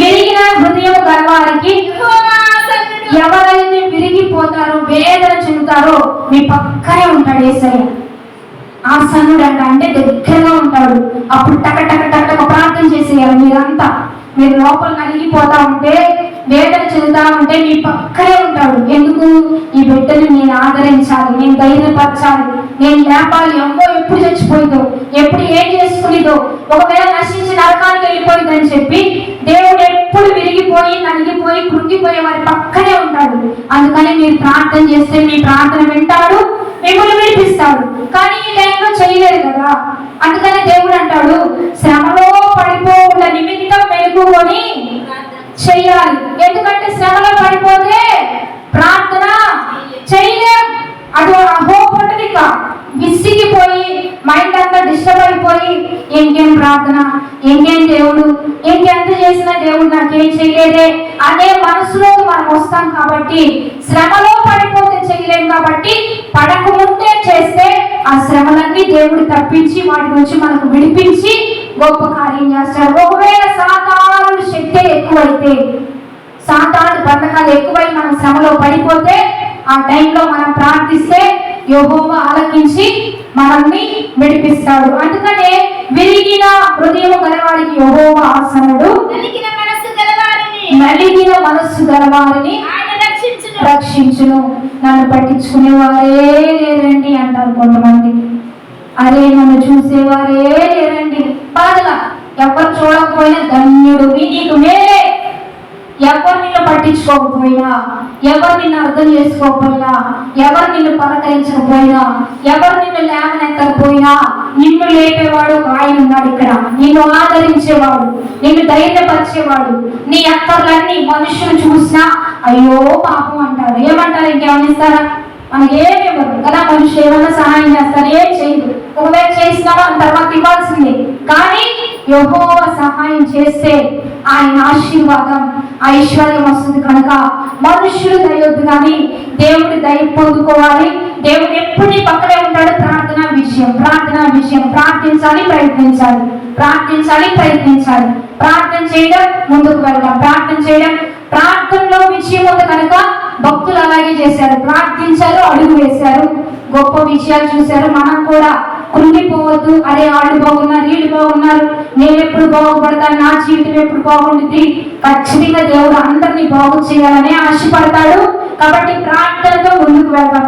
విరిగిన హృదయం గలవారికి. ఎవరైతే విరిగిపోతారో వేదన చెందుతారో మీ పక్కనే ఉంటాడు ఏసయ్య. ఆసనుడు అంట అంటే దగ్గరగా ఉంటాడు. అప్పుడు టక టక టక ప్రార్థన చేసేయాలి మీరంతా. మీరు లోపల నలిగిపోతా ఉంటే వేదన చెందుతా ఉంటే మీ పక్కనే ఉంటాడు. ఎందుకు? ఈ బిడ్డని నేను ఆదరించాలి నేను ధైర్యపరచాలి నేను లేపాలి. అమ్మో ఎప్పుడు చచ్చిపోయిందో ఎప్పుడు ఏం చేసుకునేదో. ఒకవేళ నశించి నరకానికి వెళ్ళిపోయిందని చెప్పి దేవుడు ఎప్పుడు విరిగిపోయి నలిగిపోయి కృంగిపోయే వారి పక్కనే ఉంటాడు. అందుకని మీరు ప్రార్థన చేస్తే మీ ప్రార్థన వింటాడు మిమ్మల్ని విడిపిస్తాడు. కానీ ఈ టైంలో చేయలేదు కదా. అందుకనే దేవుడు అంటాడు శ్రమలో పడిపోకుండా నిమిత్తం మెలుగుకొని చెయ్యాలి ఎందుకంటే శ్రమలో పడిపోతే ప్రార్థన చేయలేం. అది హోప్ ఉంటుంది ఇక విసిగిపోయి మైండ్ అంతా డిస్టర్బ్ అయిపోయి ఇంకేం ప్రార్థన? ఇంకేం చేసిన దేవుడు నాకేం చేయలేదే? అనే మనసులో మనం వస్తాం కాబట్టి శ్రమలో పడిపోతే చేయలేం కాబట్టి పడకముందే చేస్తే ఆ శ్రమలన్నీ దేవుడు తప్పించి వాటి నుంచి మనకు విడిపించి గొప్ప కార్యం చేస్తాడు. ఒకవేళ సాతాను శక్తి ఎక్కువైతే సాతాను బంధకాలు ఎక్కువై మనం శ్రమలో పడిపోతే ఆ టైంలో మనం ప్రార్థిస్తే యెహోవా ఆలకించి మనల్ని విడిపిస్తాడు. అందుకని విరిగిన హృదయం గలవాడికి యెహోవా ఆసనుడు. నలిగిన మనస్సు గల వారిని నలిగిన మనస్సు గలవారిని ఆయన రక్షించును. రక్షించును. నన్ను పట్టించుకునే వారే లేరండి అంటారు కొంతమంది. అరే నన్ను చూసేవారే లేరండి. బాధగా ఎవరు చూడకపోయినా ధన్యుడు. నీకు మేలే ఎవరు నిన్ను పట్టించుకోకపోయినా ఎవరు నిన్ను అర్థం చేసుకోకపోయినా ఎవరు నిన్ను పలకరించకపోయినా ఎవరు నిన్ను లేవనెత్తకపోయినా నిన్ను లేపేవాడు ఆయన ఉన్నాడు ఇక్కడ. నిన్ను ఆదరించేవాడు నిన్ను ధైర్యపరిచేవాడు నీ అక్కర్లన్నీ మనుషులు చూసినా అయ్యో పాపం అంటారు ఏమంటారు? ఇంకేమనిస్తారా మనకి ఏమి ఇవ్వదు కదా? మనుషులు ఏమన్నా సహాయం చేస్తారు? ఏం చేయదు ఒకవేళ చేసినా మన తర్వాత ఇవ్వాల్సిందే. కానీ ఎవో సహాయం చేస్తే ఆయన ఆశీర్వాదం ఐశ్వర్యం వస్తుంది కనుక. మనుషులు దయొద్దు కానీ దేవుడి దయ పొందుకోవాలి. దేవుడు ఎప్పుడు నీ పక్కనే ఉంటాడు. ప్రార్థన విషయం ప్రార్థన విషయం. ప్రార్థించాలి ప్రయత్నించాలి. ప్రార్థించాలి ప్రయత్నించాలి. ప్రార్థన చేయడం ముందుకు వెళ్దాం. ప్రార్థన చేయడం ప్రార్థనలో విజయం ఉంది కనుక భక్తులు అలాగే చేశారు. ప్రార్థించారు అడుగు వేశారు. గొప్ప విషయాలు చూశారు. మనం కూడా కృంగిపోవద్దు. అరే వాళ్ళు బాగున్నారు వీళ్ళు బాగున్నారు. నేను ఎప్పుడు బాగుపడతాను? నా జీవితం ఎప్పుడు బాగుంటుంది ఖచ్చితంగా దేవుడు అందరినీ బాగు చేయాలని ఆశపడతాడు. కాబట్టి ప్రార్థనతో ముందుకు వెళ్దాం.